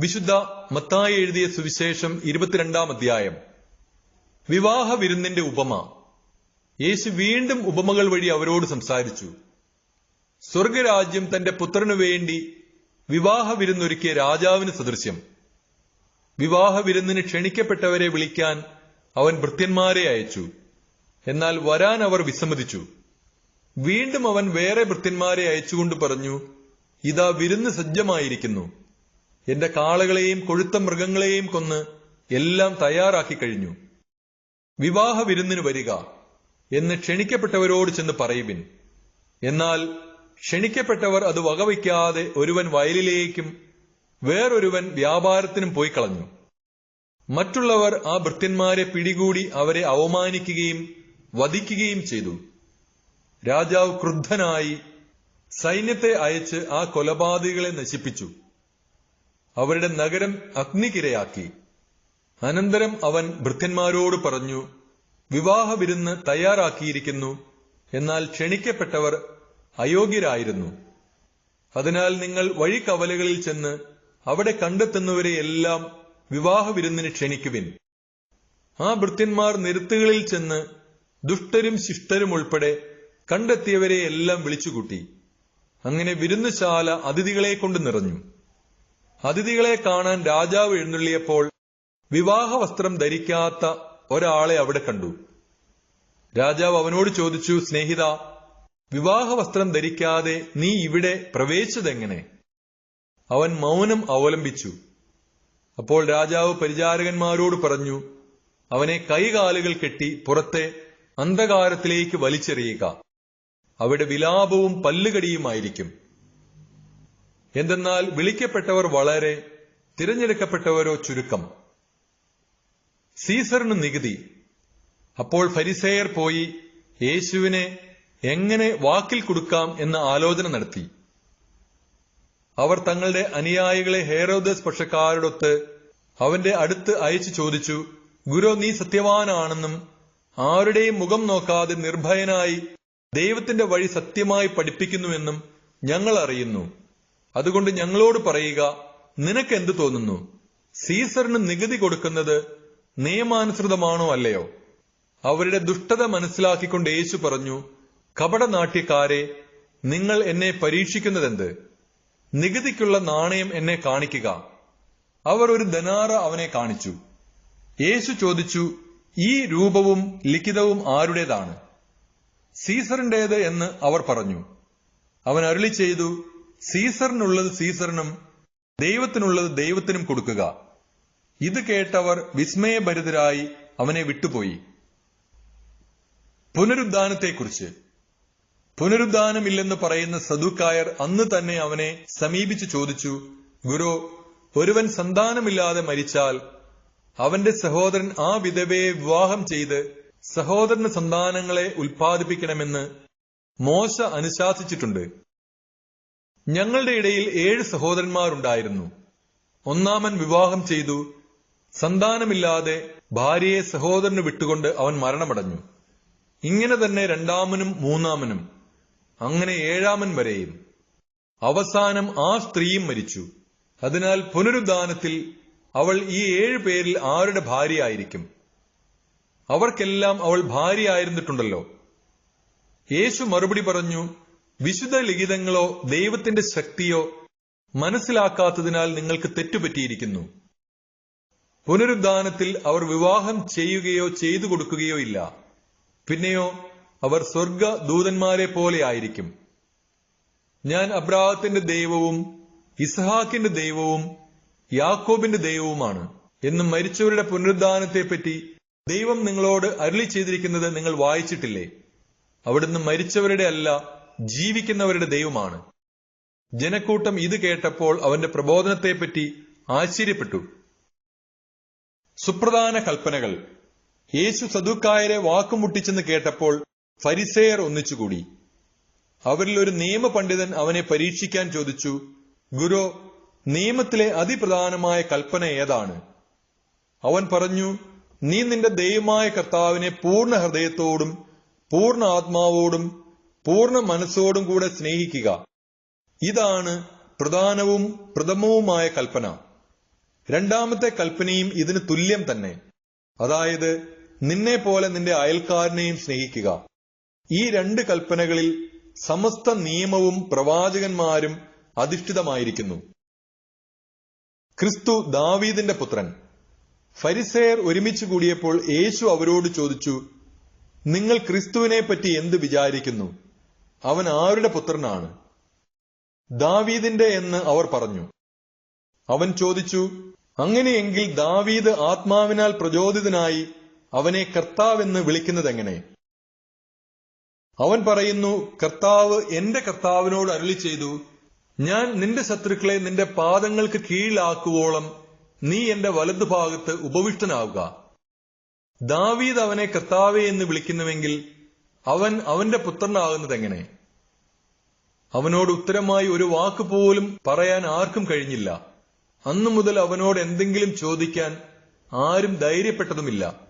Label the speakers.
Speaker 1: വിശുദ്ധ മത്തായി എഴുതിയ സുവിശേഷം ഇരുപത്തിരണ്ടാം അധ്യായം. വിവാഹ വിരുന്നിന്റെ ഉപമ. യേശു വീണ്ടും ഉപമകൾ വഴി അവരോട് സംസാരിച്ചു. സ്വർഗരാജ്യം തന്റെ പുത്രനു വേണ്ടി വിവാഹ വിരുന്നൊരുക്കിയ രാജാവിന് സദൃശ്യം. വിവാഹ വിരുന്നിന് ക്ഷണിക്കപ്പെട്ടവരെ വിളിക്കാൻ അവൻ ഭൃത്യന്മാരെ അയച്ചു. എന്നാൽ വരാൻ അവർ വിസമ്മതിച്ചു. വീണ്ടും അവൻ വേറെ ഭൃത്യന്മാരെ അയച്ചുകൊണ്ട് പറഞ്ഞു ഇതാ വിരുന്ന് സജ്ജമായിരിക്കുന്നു. എന്റെ കാളകളെയും കൊഴുത്ത മൃഗങ്ങളെയും കൊന്ന് എല്ലാം തയ്യാറാക്കി കഴിഞ്ഞു. വിവാഹ വിരുന്നിന് വരിക എന്ന് ക്ഷണിക്കപ്പെട്ടവരോട് ചെന്ന് പറയുവിൻ. എന്നാൽ ക്ഷണിക്കപ്പെട്ടവർ അത് വകവയ്ക്കാതെ ഒരുവൻ വയലിലേക്കും വേറൊരുവൻ വ്യാപാരത്തിനും പോയി കളഞ്ഞു. മറ്റുള്ളവർ ആ ഭൃത്യന്മാരെ പിടികൂടി അവരെ അവമാനിക്കുകയും വധിക്കുകയും ചെയ്തു. രാജാവ് ക്രുദ്ധനായി സൈന്യത്തെ അയച്ച് ആ കൊലപാതകളെ നശിപ്പിച്ചു. അവരുടെ നഗരം അഗ്നിക്കിരയാക്കി. അനന്തരം അവൻ ഭൃത്യന്മാരോട് പറഞ്ഞു വിവാഹ വിരുന്ന് തയ്യാറാക്കിയിരിക്കുന്നു. എന്നാൽ ക്ഷണിക്കപ്പെട്ടവർ അയോഗ്യരായിരുന്നു. അതിനാൽ നിങ്ങൾ വഴിക്കവലകളിൽ ചെന്ന് അവിടെ കണ്ടെത്തുന്നവരെയെല്ലാം വിവാഹ വിരുന്നിന് ക്ഷണിക്കുവിൻ. ആ ഭൃത്യന്മാർ നിരത്തുകളിൽ ചെന്ന് ദുഷ്ടരും ശിഷ്ടരും ഉൾപ്പെടെ കണ്ടെത്തിയവരെ എല്ലാം വിളിച്ചുകൂട്ടി. അങ്ങനെ വിരുന്നുശാല അതിഥികളെ കൊണ്ട് നിറഞ്ഞു. അതിഥികളെ കാണാൻ രാജാവ് എഴുന്നള്ളിയപ്പോൾ വിവാഹ വസ്ത്രം ധരിക്കാത്ത ഒരാളെ അവിടെ കണ്ടു. രാജാവ് അവനോട് ചോദിച്ചു സ്നേഹിത വിവാഹ വസ്ത്രം ധരിക്കാതെ നീ ഇവിടെ പ്രവേശിച്ചതെങ്ങനെ? അവൻ മൗനം അവലംബിച്ചു. അപ്പോൾ രാജാവ് പരിചാരകന്മാരോട് പറഞ്ഞു അവനെ കൈകാലുകൾ കെട്ടി പുറത്തെ അന്ധകാരത്തിലേക്ക് വലിച്ചെറിയുക. അവിടെ വിലാപവും പല്ലുകടിയുമായിരിക്കും. എന്തെന്നാൽ വിളിക്കപ്പെട്ടവർ വളരെ തിരഞ്ഞെടുക്കപ്പെട്ടവരോ ചുരുക്കം. സീസറിന് നികുതി. അപ്പോൾ ഫരിസേയർ പോയി യേശുവിനെ എങ്ങനെ വാക്കിൽ കൊടുക്കാം എന്ന ആലോചന നടത്തി. അവർ തങ്ങളുടെ അനുയായികളെ ഹേറോദസ് പക്ഷക്കാരോടൊത്ത് അവന്റെ അടുത്ത് അയച്ചു ചോദിച്ചു ഗുരു നീ സത്യവാനാണെന്നും ആരുടെയും മുഖം നോക്കാതെ നിർഭയനായി ദൈവത്തിന്റെ വഴി സത്യമായി പഠിപ്പിക്കുന്നുവെന്നും ഞങ്ങൾ അറിയുന്നു. അതുകൊണ്ട് ഞങ്ങളോട് പറയുക നിനക്ക് എന്ത് തോന്നുന്നു? സീസറിന് നികുതി കൊടുക്കുന്നത് നിയമാനുസൃതമാണോ അല്ലയോ? അവരുടെ ദുഷ്ടത മനസ്സിലാക്കിക്കൊണ്ട് യേശു പറഞ്ഞു കപടനാട്യക്കാരെ നിങ്ങൾ എന്നെ പരീക്ഷിക്കുന്നതെന്ത്? നികുതിക്കുള്ള നാണയം എന്നെ കാണിക്കുക. അവർ ഒരു ധനാറ അവനെ കാണിച്ചു. യേശു ചോദിച്ചു ഈ രൂപവും ലിഖിതവും ആരുടേതാണ്? സീസറിന്റേത് എന്ന് അവർ പറഞ്ഞു. അവൻ അരുളി ചെയ്തു സീസറിനുള്ളത് സീസറിനും ദൈവത്തിനുള്ളത് ദൈവത്തിനും കൊടുക്കുക. ഇത് കേട്ടവർ വിസ്മയഭരിതരായി അവനെ വിട്ടുപോയി. പുനരുദ്ധാനത്തെക്കുറിച്ച്. പുനരുദ്ധാനമില്ലെന്ന് പറയുന്ന സദുക്കായർ അന്ന് തന്നെ അവനെ സമീപിച്ചു ചോദിച്ചു ഗുരു ഒരുവൻ സന്താനമില്ലാതെ മരിച്ചാൽ അവന്റെ സഹോദരൻ ആ വിധവയെ വിവാഹം ചെയ്ത് സഹോദരന് സന്താനങ്ങളെ ഉൽപ്പാദിപ്പിക്കണമെന്ന് മോശ അനുശാസിച്ചിട്ടുണ്ട്. ഞങ്ങളുടെ ഇടയിൽ ഏഴ് സഹോദരന്മാരുണ്ടായിരുന്നു. ഒന്നാമൻ വിവാഹം ചെയ്തു. സന്താനമില്ലാതെ ഭാര്യയെ സഹോദരന് വിട്ടുകൊണ്ട് അവൻ മരണമടഞ്ഞു. ഇങ്ങനെ തന്നെ രണ്ടാമനും മൂന്നാമനും അങ്ങനെ ഏഴാമൻ വരെയും. അവസാനം ആ സ്ത്രീയും മരിച്ചു. അതിനാൽ പുനരുദ്ധാനത്തിൽ അവൾ ഈ ഏഴ് പേരിൽ ആരുടെ ഭാര്യയായിരിക്കും? അവർക്കെല്ലാം അവൾ ഭാര്യയായിരുന്നിട്ടുണ്ടല്ലോ. യേശു മറുപടി പറഞ്ഞു വിശുദ്ധ ലിഖിതങ്ങളോ ദൈവത്തിന്റെ ശക്തിയോ മനസ്സിലാക്കാത്തതിനാൽ നിങ്ങൾക്ക് തെറ്റുപറ്റിയിരിക്കുന്നു. പുനരുദ്ധാനത്തിൽ അവർ വിവാഹം ചെയ്യുകയോ ചെയ്തു കൊടുക്കുകയോ ഇല്ല. പിന്നെയോ അവർ സ്വർഗ ദൂതന്മാരെ പോലെ ആയിരിക്കും. ഞാൻ അബ്രാഹത്തിന്റെ ദൈവവും ഇസ്ഹാക്കിന്റെ ദൈവവും യാക്കോബിന്റെ ദൈവവുമാണ്. എന്നും മരിച്ചവരുടെ പുനരുദ്ധാനത്തെപ്പറ്റി ദൈവം നിങ്ങളോട് അരുളി ചെയ്തിരിക്കുന്നത് നിങ്ങൾ വായിച്ചിട്ടില്ലേ? അവിടുന്ന് മരിച്ചവരുടെ അല്ല ജീവിക്കുന്നവരുടെ ദൈവമാണ്. ജനക്കൂട്ടം ഇത് കേട്ടപ്പോൾ അവന്റെ പ്രബോധനത്തെപ്പറ്റി ആശ്ചര്യപ്പെട്ടു. സുപ്രധാന കൽപ്പനകൾ. യേശു സദുക്കായരെ വാക്കുമുട്ടിച്ചെന്ന് കേട്ടപ്പോൾ ഫരിസേയർ ഒന്നിച്ചുകൂടി. അവരിൽ ഒരു നിയമപണ്ഡിതൻ അവനെ പരീക്ഷിക്കാൻ ചോദിച്ചു ഗുരു നിയമത്തിലെ അതിപ്രധാനമായ കൽപ്പന ഏതാണ്? അവൻ പറഞ്ഞു നീ നിന്റെ ദൈവമായ കർത്താവിനെ പൂർണ ഹൃദയത്തോടും പൂർണ ആത്മാവോടും പൂർണ മനസ്സോടും കൂടെ സ്നേഹിക്കുക. ഇതാണ് പ്രധാനവും പ്രഥമവുമായ കൽപ്പന. രണ്ടാമത്തെ കൽപ്പനയും ഇതിന് തുല്യം തന്നെ. അതായത് നിന്നെ പോലെ നിന്റെ അയൽക്കാരനെയും സ്നേഹിക്കുക. ഈ രണ്ട് കൽപ്പനകളിൽ സമസ്ത നിയമവും പ്രവാചകന്മാരും അധിഷ്ഠിതമായിരിക്കുന്നു. ക്രിസ്തു ദാവീദിന്റെ പുത്രൻ. ഫരിസേർ ഒരുമിച്ച് കൂടിയപ്പോൾ യേശു അവരോട് ചോദിച്ചു നിങ്ങൾ ക്രിസ്തുവിനെ പറ്റി എന്ത് വിചാരിക്കുന്നു? അവൻ ആരുടെ പുത്രനാണ്? ദാവീദിന്റെ എന്ന് അവർ പറഞ്ഞു. അവൻ ചോദിച്ചു അങ്ങനെയെങ്കിൽ ദാവീദ് ആത്മാവിനാൽ പ്രചോദിതനായി അവനെ കർത്താവെന്ന് വിളിക്കുന്നതെങ്ങനെ? അവൻ പറയുന്നു കർത്താവ് എന്റെ കർത്താവിനോട് അരുളി ചെയ്തു ഞാൻ നിന്റെ ശത്രുക്കളെ നിന്റെ പാദങ്ങൾക്ക് കീഴിലാക്കുവോളം നീ എന്റെ വലതുഭാഗത്ത് ഉപവിഷ്ടനാവുക. ദാവീദ് അവനെ കർത്താവെ എന്ന് വിളിക്കുന്നുവെങ്കിൽ അവൻ അവന്റെ പുത്രനാകുന്നത് എങ്ങനെ? അവനോട് ഉത്തരമായി ഒരു വാക്ക് പോലും പറയാൻ ആർക്കും കഴിഞ്ഞില്ല. അന്നു മുതൽ അവനോട് എന്തെങ്കിലും ചോദിക്കാൻ ആരും ധൈര്യപ്പെട്ടതുമില്ല.